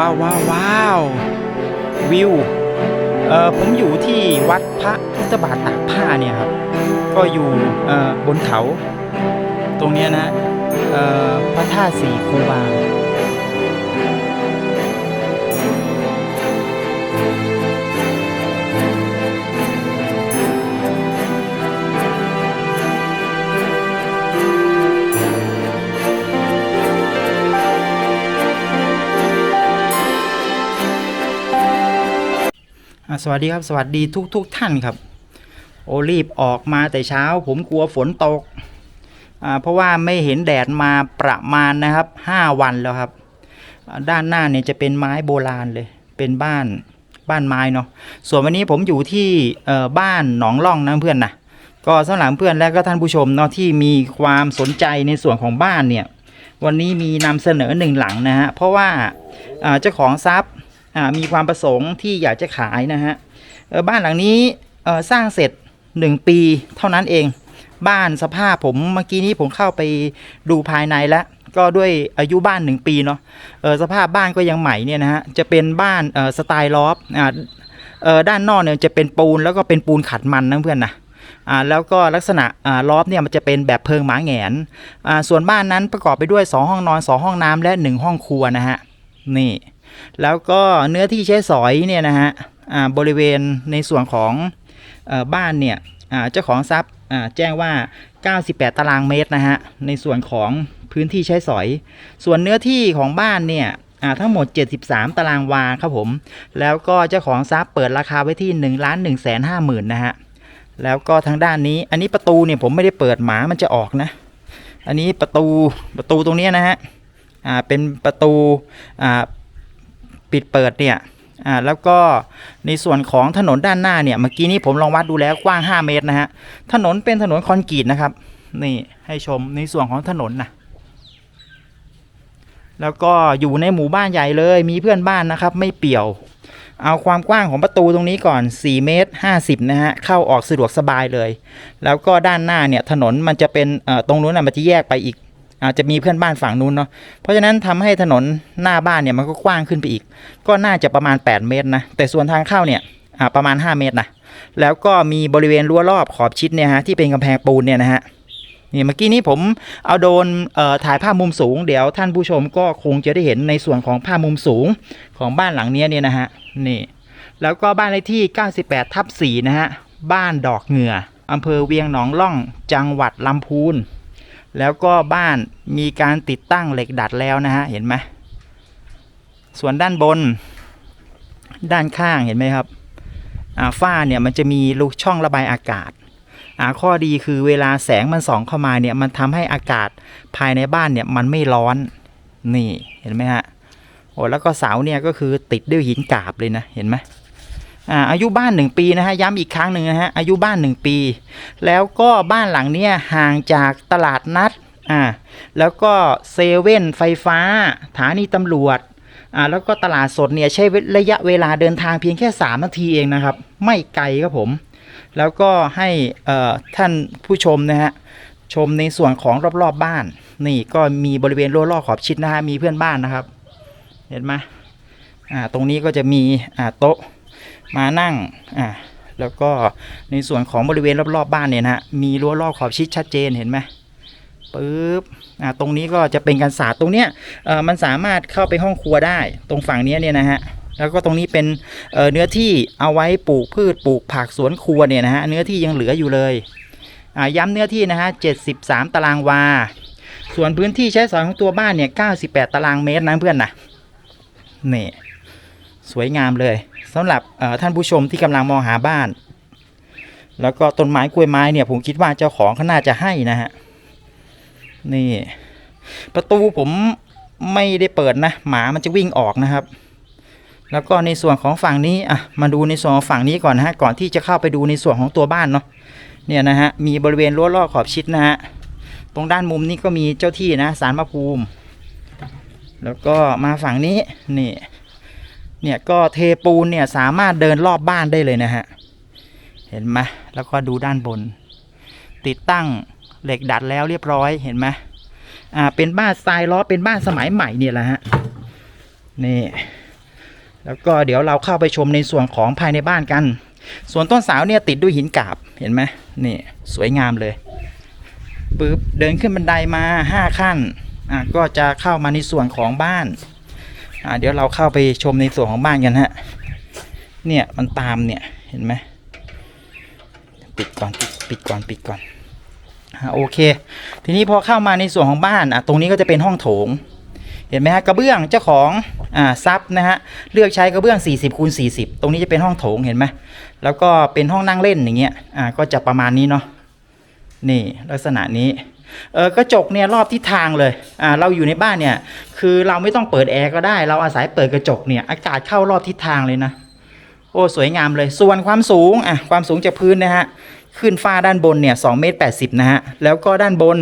ว้าวว้าวว้าววิวเออผมอยู่ที่วัดพระพุทธบาทตากผ้าเนี่ยครับ ก็อยู่เออบนเขา ตรงเนี้ยนะเออพระธาตุสีคูบาง สวัสดีครับสวัสดีทุกทุกท่านครับ โอรีบออกมาแต่เช้า ผมกลัวฝนตกอ่าเพราะว่าไม่เห็นแดดมาประมาณนะครับ 5 วันแล้วครับ ด้านหน้าเนี่ยจะเป็นไม้โบราณเลย เป็นบ้านบ้านไม้เนาะส่วนวันนี้ผมอยู่ที่บ้านหนองล่องนะเพื่อนนะก็สำหรับเพื่อนและก็ท่านผู้ชมเนาะที่มีความสนใจในส่วนของบ้านเนี่ยวันนี้มีนำเสนอหนึ่งหลังนะฮะเพราะว่าเจ้าของทรัพย์ มีความประสงค์ที่อยากจะขายนะฮะบ้านหลังนี้สร้างเสร็จ 1 ปีเท่านั้นเอง บ้านสภาพผมเมื่อกี้นี้ผมเข้าไปดูภายในแล้วก็ด้วยอายุบ้าน 1 ปีเนาะสภาพบ้านก็ยังใหม่เนี่ยนะฮะจะเป็นบ้านสไตล์ลอฟด้านนอกเนี่ยจะเป็นปูนแล้วก็เป็นปูนขัดมันนะเพื่อนนะอ่าแล้วก็ลักษณะอ่าลอฟเนี่ยมันจะเป็นแบบเพิงหมาแงนอ่าส่วนบ้านนั้นประกอบไปด้วย 2 ห้องนอน 2 ห้องน้ำและ 1 ห้องครัวนะฮะนี่ แล้วก็เนื้อที่ใช้สอยเนี่ยนะฮะบริเวณในส่วนของอบ้านเนี่ยเจ้าของทรัพย์แจ้งว่า 98 ตารางเมตรนะฮะในส่วนของพื้นที่ใช้สอย ส่วนเนื้อที่ของบ้านเนี่ยทั้งหมด 73 ตารางวาครับผม แล้วก็เจ้าของทรัพย์เปิดราคาไว้ที่1ล้าน1แสน5หมื่นนะฮะแล้วก็ทางด้านนี้อันนี้ประตูเนี่ยผมไม่ได้เปิดหมามันจะออกนะ อันนี้ประตูประตูตรงนี้นะฮะอ่าเป็นประตูอ่า ปิดเปิดเนี่ยอ่าแล้วก็ในส่วนของถนนด้านหน้าเนี่ยเมื่อกี้นี้ผมลองวัดดูแล้วกว้าง 5 เมตรนะฮะถนนเป็นถนนคอนกรีตนะครับนี่ให้ชมในส่วนของถนนนะแล้วก็อยู่ในหมู่บ้านใหญ่เลยมีเพื่อนบ้านนะครับ ไม่เปี่ยว เอาความกว้างของประตูตรงนี้ก่อน 4 เมตร 50 นะฮะ เข้าออกสะดวกสบายเลย แล้วก็ด้านหน้าเนี่ยถนนมันจะเป็นตรงนู้นน่ะมันจะแยกไปอีก อาจจะมีเพื่อนบ้านฝั่งนู้นเนาะเพราะฉะนั้นทำให้ถนนหน้าบ้านเนี่ยมันก็กว้างขึ้นไปอีก ก็น่าจะประมาณ 8 เมตรนะแต่ส่วนทางเข้าเนี่ยประมาณ 5 เมตรนะแล้วก็มีบริเวณรั้วรอบขอบชิดเนี่ยฮะที่เป็นกำแพงปูนเนี่ยนะฮะนี่เมื่อกี้นี้ผมเอาโดนถ่ายภาพมุมสูง เดี๋ยวท่านผู้ชมก็คงจะได้เห็นในส่วนของภาพมุมสูงของบ้านหลังนี้เนี่ยนะฮะนี่แล้วก็บ้านเลขที่ 98 ทับ4นะฮะบ้านดอกเหงื่ออำเภอเวียงหนองล่องจังหวัดลำพูน แล้วก็บ้านมีการติดตั้งเหล็กดัดแล้วนะฮะ เห็นไหมส่วนด้านบน ด้านข้างเห็นไหมครับฝ้าเนี่ยมันจะมีรูกช่องระบายอากาศาข้อดีคือเวลาแสงมันส่องเข้ามาเนี่ยมันทำให้อากาศภายในบ้านเนี่ยมันไม่ร้อนนี่เห็นไหมฮะโอ้แล้วก็เสาเนี่ยก็คือติดด้วยหินกาบเลยนะเห็นไหม อาอายุบ้านหนึ่งปีนะฮะย้ำอีกครั้งหนึ่งนะฮะอายุบ้านหนึ่งปี แล้วก็บ้านหลังเนี่ยห่างจากตลาดนัดอ่าแล้วก็เซเว่นไฟฟ้าสถานีตำรวจอ่าแล้วก็ตลาดสดเนี่ยใช้ระยะเวลาเดินทางเพียงแค่ 3 นาทีเองนะครับ ไม่ไกลครับผม แล้วก็ให้เอ่อท่านผู้ชมนะฮะชมในส่วนของรอบๆบบ้าน นี่ก็มีบริเวณรั้วรอบขอบชิดนะฮะมีเพื่อนบ้านนะครับ เห็นไหมอ่าตรงนี้ก็จะมีอ่าโต๊ะ มานั่งอ่าแล้วก็ในส่วนของบริเวณรอบๆบบ้านเนี่ยนะฮะมีรั้วรอบขอบชิดชัดเจนเห็นไหมปึ๊บอ่าตรงนี้ก็จะเป็นการสาดตรงเนี้ยเอ่อมันสามารถเข้าไปห้องครัวได้ ตรงฝั่งนี้เนี่ยนะฮะแล้วก็ตรงนี้เป็นเอ่อเนื้อที่เอาไว้ปลูกพืชปลูกผักสวนครัวเนี่ยนะฮะเนื้อที่ยังเหลืออยู่เลยอ่าย้ำเนื้อที่นะฮะ73 ตารางวา ส่วนพื้นที่ใช้สอยของตัวบ้านเนี่ย98 ตารางเมตรนะเพื่อนนะนี่สวยงามเลย สำหรับท่านผู้ชมที่กำลังมองหาบ้าน แล้วก็ต้นไม้กล้วยไม้เนี่ยผมคิดว่าเจ้าของเขาน่าจะให้นะฮะนี่ ประตูผมไม่ได้เปิดนะหมามันจะวิ่งออกนะครับ แล้วก็ในส่วนของฝั่งนี้อะมาดูในส่วนของฝั่งนี้ก่อนนะฮะก่อนที่จะเข้าไปดูในส่วนของตัวบ้านเนาะเนี่ยนะฮะมีบริเวณรั้วรอบขอบชิดนะฮะตรงด้านมุมนี้ก็มีเจ้าที่นะสารพระภูมิ แล้วก็มาฝั่งนี้นี่ เนี่ยก็เทปูนเนี่ยสามารถเดินรอบบ้านได้เลยนะฮะ เห็นไหมแล้วก็ดูด้านบน ติดตั้งเหล็กดัดแล้วเรียบร้อยเห็นไหมอ่าเป็นบ้านสไตล์ล้อเป็นบ้านสมัยใหม่เนี่ยแหละฮะนี่แล้วก็เดี๋ยวเราเข้าไปชมในส่วนของภายในบ้านกัน ส่วนต้นสาวเนี่ยติดด้วยหินกาบเห็นไหมนี่สวยงามเลยปึ๊บเดินขึ้นบันไดมาห้าขั้นอะก็จะเข้ามาในส่วนของบ้าน อะเดี๋ยวเราเข้าไปชมในส่วนของบ้านกันฮะ เนี่ยมันตามเนี่ยเห็นไหมปิดก่อนปิดปิดก่อนปิดก่อนโอเค ทีนี้พอเข้ามาในส่วนของบ้านอะตรงนี้ก็จะเป็นห้องโถง เห็นไหมฮะกระเบื้องเจ้าของอ่าซับนะฮะเลือกใช้กระเบื้อง 40คูณ40 ตรงนี้จะเป็นห้องโถงเห็นไหมแล้วก็เป็นห้องนั่งเล่นอย่างเงี้ยอ่าก็จะประมาณนี้เนาะนี่ลักษณะนี้ กระจกเนี่ยรอบทิศทางเลยอ่าเราอยู่ในบ้านเนี่ย คือเราไม่ต้องเปิดแอร์ก็ได้ เราอาศัยเปิดกระจกเนี่ยอากาศเข้ารอบทิศทางเลยนะ โอ้สวยงามเลย ส่วนความสูงอะความสูงจากพื้นนะฮะขึ้นฟ้าด้านบนเนี่ย2เมตร80นะฮะแล้วก็ด้านบน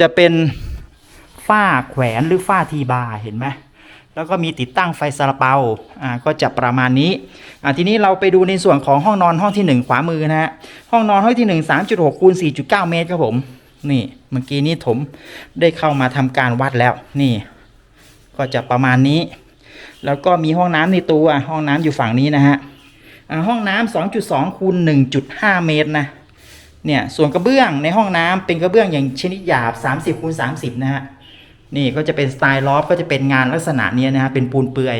จะเป็นฝ้าแขวนหรือฝ้าทีบาเห็นไหมแล้วก็มีติดตั้งไฟซาลาเปาอ่าก็จะประมาณนี้อ่าทีนี้เราไปดูในส่วนของห้องนอนห้องที่ 1 ขวามือนะฮะห้องนอนห้องที่ 1 3.6คูณ4.9 เมตรครับผม นี่เมื่อกี้นี้ผมได้เข้ามาทำการวัดแล้วนี่ ก็จะประมาณนี้ แล้วก็มีห้องน้ำในตัวห้องน้ำอยู่ฝั่งนี้นะฮะห้องน้ำ2.2คูณ1.5 เมตรนะเนี่ยส่วนกระเบื้องในห้องน้ำเป็นกระเบื้องอย่างชนิดหยาบ 30คูณ30 นะฮะนี่ก็จะเป็นสไตล์ลอฟก็จะเป็นงานลักษณะนี้นะฮะเป็นปูนเปื่อย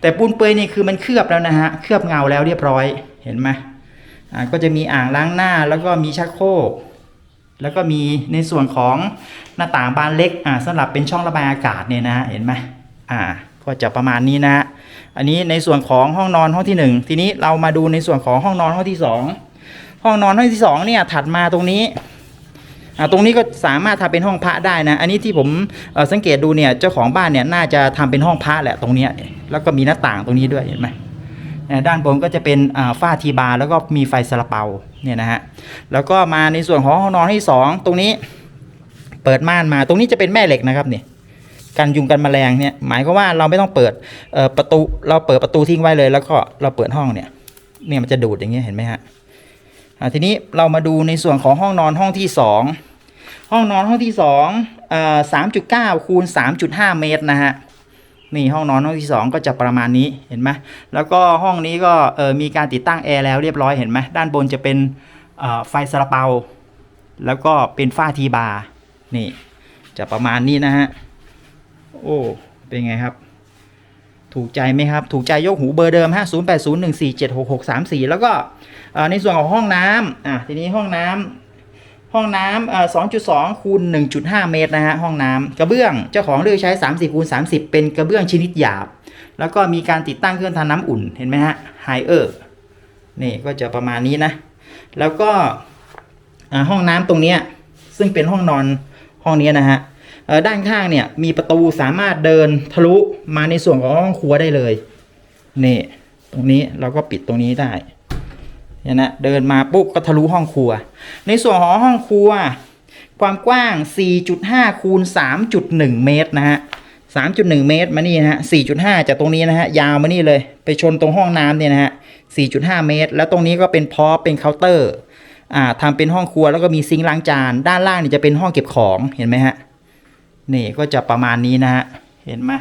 แต่ปูนเปื่อยนี่คือมันเคลือบแล้วนะฮะเคลือบเงาแล้วเรียบร้อยเห็นไหมก็จะมีอ่างล้างหน้าแล้วก็มีชักโครก แล้วก็มีในส่วนของหน้าต่างบานเล็กอ่าสำหรับเป็นช่องระบายอากาศเนี่ยนะเห็นไหมอ่าก็จะประมาณนี้นะ อันนี้ในส่วนของห้องนอนห้องที่หนึ่งทีนี้เรามาดูในส่วนของห้องนอนห้องที่สองห้องนอนห้องที่สองเนี่ยถัดมาตรงนี้อ่าตรงนี้ก็สามารถทำเป็นห้องพระได้นะ อันนี้ที่ผมสังเกตดูเนี่ยเจ้าของบ้านเนี่ยน่าจะทำเป็นห้องพระแหละตรงเนี้ยแล้วก็มีหน้าต่างตรงนี้ด้วยเห็นไหม ด้านบนก็จะเป็นฝ้าทีบาร์แล้วก็มีไฟซาลาเปาเนี่ยนะฮะแล้วก็มาในส่วนของห้องนอนที่สองตรงนี้เปิดม่านมาตรงนี้จะเป็นแม่เหล็กนะครับเนี่ยกันยุงกันแมลงเนี่ยหมายก็ว่าเราไม่ต้องเปิดประตูเราเปิดประตูทิ้งไว้เลย แล้วก็เราเปิดห้องเนี่ยเนี่ยมันจะดูดอย่างเงี้ยเห็นไหมฮะทีนี้เรามาดูในส่วนของห้องนอนห้องที่สองห้องนอนห้องที่สองสามจุดเก้าคูณสามจุดห้าเมตรนะฮะ นี่ห้องนอนห้องที่สองก็จะประมาณนี้เห็นไหมแล้วก็ห้องนี้ก็เออมีการติดตั้งแอร์แล้วเรียบร้อยเห็นไหมด้านบนจะเป็นไฟซาลาเปา แล้วก็เป็นฝ้าทีบาร์นี่จะประมาณนี้นะฮะโอ้เป็นไงครับ ถูกใจไหมครับ ถูกใจยกหูเบอร์เดิมฮะ0 8 0 1 4 7 6 6 3 4 แล้วก็ในส่วนของห้องน้ำอะทีนี้ห้องน้ำ ห้องน้ำเอ่อ2.2คูณ1.5เมตรนะฮะห้องน้ำกระเบื้องเจ้าของเลือกใช้30คูณ30เป็นกระเบื้องชนิดหยาบ แล้วก็มีการติดตั้งเครื่องทำน้ำอุ่นเห็นไหมฮะไฮเออร์นี่ก็จะประมาณนี้นะ แล้วก็ห้องน้ำตรงนี้ซึ่งเป็นห้องนอนห้องนี้นะฮะด้านข้างเนี่ยมีประตูสามารถเดินทะลุมาในส่วนของห้องครัวได้เลยนี่ตรงนี้เราก็ปิดตรงนี้ได้ เนี่ยนะเดินมาปุ๊บก็ทะลุห้องครัว ในส่วนของห้องครัว ความกว้าง 4.5 คูณ 3.1 เมตรนะฮะ 3.1 เมตรมานี่นะฮะ 4.5 จากตรงนี้นะฮะ ยาวมานี่เลย ไปชนตรงห้องน้ำเนี่ยนะฮะ 4.5 เมตร แล้วตรงนี้ก็เป็นพอเป็นเคาน์เตอร์ อ่าทำเป็นห้องครัวแล้วก็มีซิงค์ล้างจาน ด้านล่างนี่จะเป็นห้องเก็บของ เห็นไหมฮะ นี่ก็จะประมาณนี้นะฮะ เห็นไหม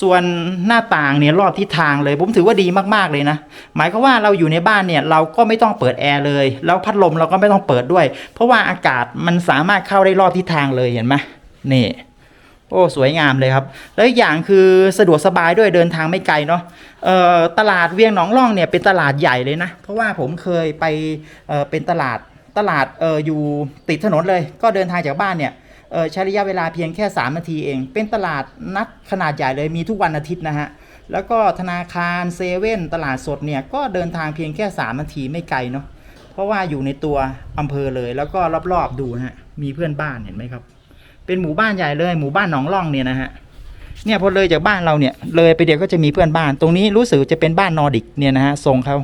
ส่วนหน้าต่างเนี่ยรอบทิศทางเลยผมถือว่าดีมากๆเลยนะ หมายความว่าเราอยู่ในบ้านเนี่ยเราก็ไม่ต้องเปิดแอร์เลย แล้วพัดลมเราก็ไม่ต้องเปิดด้วย เพราะว่าอากาศมันสามารถเข้าได้รอบทิศทางเลยเห็นไหมนี่ โอ้สวยงามเลยครับ แล้วอย่างคือสะดวกสบายด้วยเดินทางไม่ไกลเนาะตลาดเวียงหนองล่องเนี่ยเป็นตลาดใหญ่เลยนะ เพราะว่าผมเคยไปเเป็นตลาดตลาดอออยู่ติดถนนเลย ก็เดินทางจากบ้านเนี่ย ใช้ระยะเวลาเพียงแค่ 3 นาทีเอง เป็นตลาดนัดขนาดใหญ่เลยมีทุกวันอาทิตย์นะฮะ แล้วก็ธนาคารเซเว่นตลาดสดเนี่ย ก็เดินทางเพียงแค่ 3 นาทีไม่ไกลเนาะเพราะว่าอยู่ในตัวอำเภอเลยแล้วก็รอบๆดูฮะมีเพื่อนบ้านเห็นไหมครับ เป็นหมู่บ้านใหญ่เลยหมู่บ้านหนองล่องเนี่ยนะฮะเนี่ยพอเลยจากบ้านเราเนี่ยเลยไปเดียวก็จะมีเพื่อนบ้าน ตรงนี้รู้สึกจะเป็นบ้านนอร์ดิกเนี่ยนะฮะทรงเขา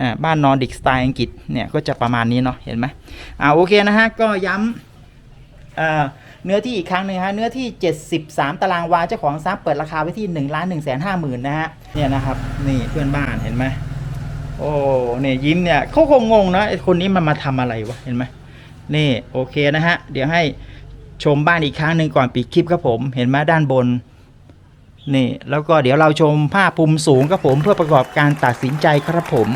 อ่าบ้านนอร์ดิกสไตล์อังกฤษเนี่ยก็จะประมาณนี้เนาะเห็นไหมอ่าโอเคนะฮะก็ย้ำ เนื้อที่อีกครั้งหนึ่งฮะเนื้อที่ 73 ตารางวาเจ้าของทรัพย์เปิดราคาไว้ที่1ล้าน1แสนห้าหมื่นนะฮะเนี่ยนะครับนี่เพื่อนบ้านเห็นไหมโอ้เนี่ยยิ้มเนี่ยเขาคงงงนะคนนี้มันมาทำอะไรวะเห็นไหมนี่โอเคนะฮะเดี๋ยวให้ชมบ้านอีกครั้งหนึ่งก่อนปิดคลิปครับผมเห็นไหมด้านบนนี่แล้วก็เดี๋ยวเราชมภาพมุมสูงครับผมเพื่อประกอบการตัดสินใจครับผม